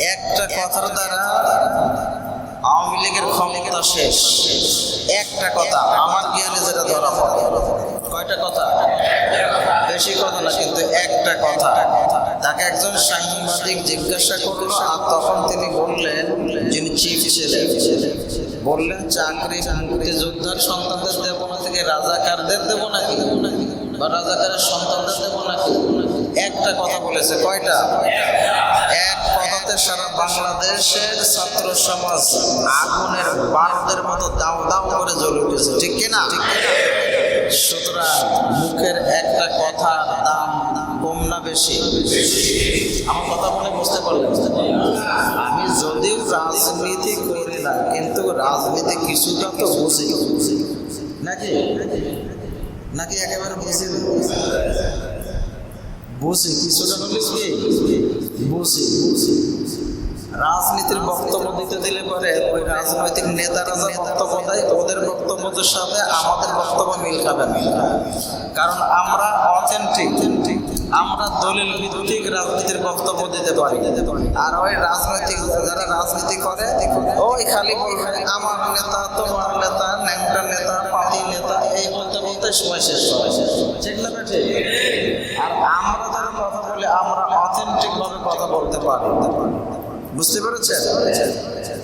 একটা কথার দ্বারা আওয়ামী লীগের ক্ষমতা শেষ। একটা কথা, আমার জ্ঞানে যেটা ধরা পড়ে। কয়টা কথা? বেশি কথা না, কিন্তু একটা কথা। তাকে একজন সাংবাদিক জিজ্ঞাসা করল, আর তখন তিনি বললেন, যিনি চিফ ছিলেন, বললেন, চাকরি যোদ্ধার সন্তানদের দেব না থেকে রাজাকারদের দেবো নাকি? বা রাজাকারের সন্তানদের দেবো নাকি? একটা কথা বলেছে, কয়টা? বাংলাদেশের ছাত্র সমাজ আগুনের বারদের মতো দাও দাও করে জ্বলে উঠেছে ঠিক কিনা ঠিক কিনা সুতরাং মুখের একটা কথা দাম কম না বেশি? আমার কথা মনে বুঝতে পারলেন? আমি যদিও রাজনীতি করি না কিন্তু রাজনীতি কিছুটা তো বুঝি। নাকি? নাকি একেবারে বুঝি? বুঝি কিছুটা হলে কি? বুঝি। রাজনীতির বক্তব্য দিতে দিলে পরে ওই রাজনৈতিক নেতারা যে বক্তব্য দেয়, ওদের বক্তব্যের সাথে আমাদের বক্তব্য মিল খাবে না। কারণ আমরা অথেন্টিক আমরা দলিল ভিত্তিক রাজনীতির বক্তব্য দিতে পারি। আর ওই রাজনৈতিক যারা রাজনীতি করে, ওই খালি বলবে, আমার নেতা, তোমার নেতা, ন্যাংটা নেতা পাতি নেতা, এই বলতে বলতে সময় শেষ হয় ঠিক না ঠিক? আর আমরা যারা কথা বলি, আমরা অথেন্টিক ভাবে কথা বলতে পারি। বুঝতে পেরেছেন?